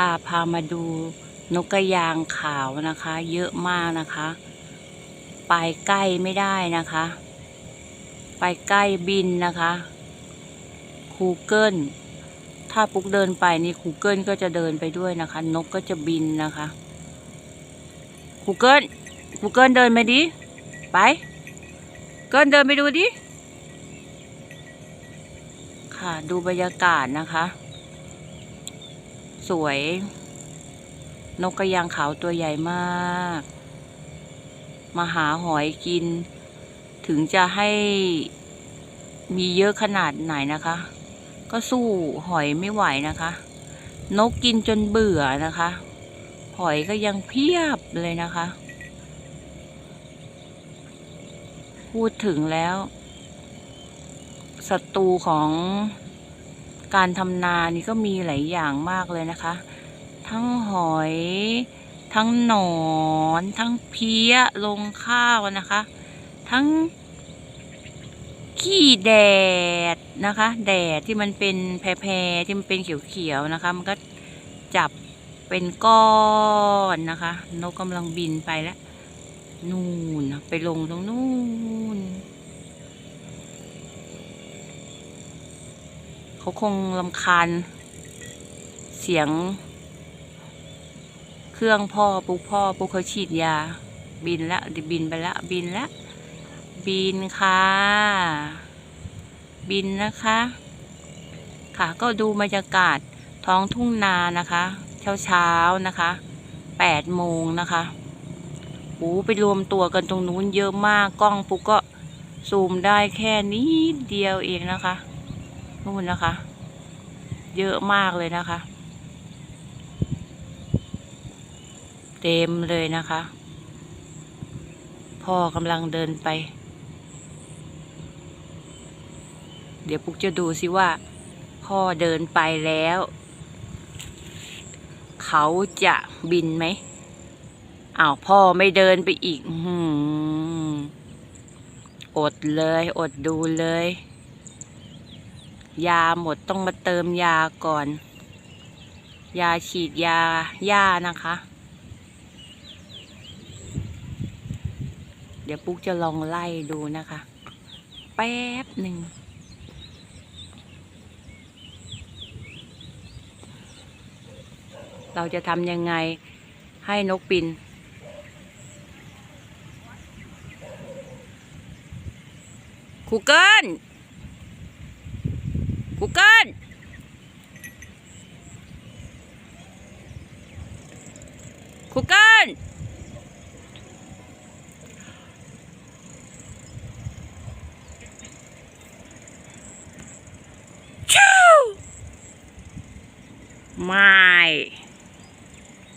ค่ะพามาดูนกกระยางขาวนะคะ เยอะมากนะคะ ไปใกล้ไม่ได้นะคะ ไปใกล้บินนะคะคูเกิลถ้าปุ๊กเดินไปนี่คูเกิลก็จะเดินไปด้วยนะคะ นกก็จะบินนะคะคูเกิลคูเกิลเดินไปดิไป เกิลเดินไปดูดิค่ะดูบรรยากาศนะคะ สวย นกกระยางขาวตัวใหญ่มาก มาหาหอยกิน ถึงจะให้มีเยอะขนาดไหนนะคะ ก็สู้หอยไม่ไหวนะคะ นกกินจนเบื่อนะคะ หอยก็ยังเพียบเลยนะคะ พูดถึงแล้วศัตรูของ การทำนานี่ก็มีหลายอย่างมากเลยนะคะ ทั้งหอย ทั้งหนอน ทั้งเพี้ยลงข้าวนะคะ ทั้งขี้แดดนะคะ แดดที่มันเป็นแพรๆที่มันเป็นเขียวๆนะคะ มันก็จับเป็นก้อนนะคะ นกกำลังบินไปแล้ว นู่นน่ะไปลงตรงนู่น เขาคงลำคาญ เสียง เครื่องพ่อปุ๊กพ่อปุ๊กเขาฉีดยา บินละดิบินไปละบินละบินค่ะ บินนะคะ ค่ะก็ดูบรรยากาศท้องทุ่งนานะคะ เช้าเช้านะคะแปดโมงนะคะโอ้ไปรวมตัวกันตรงนู้นเยอะมากกล้องปุ๊กก็ซูมได้แค่นิดเดียวเองนะคะ นู่นนะคะ เยอะมากเลยนะคะ เต็มเลยนะคะ พ่อกำลังเดินไป เดี๋ยวปุ๊กจะดูสิว่า พ่อเดินไปแล้ว เขาจะบินไหมอ้าวพ่อไม่เดินไปอีกอื้อหืออดเลย อดดูเลย ยาหมดต้องมาเติมยาก่อน ยาฉีดยาหญ้านะคะ เดี๋ยวปุ๊กจะลองไล่ดูนะคะ แป๊บหนึ่งเราจะทำยังไงให้นกบิน คูเกิล Bukan. Bukan. Choo! My.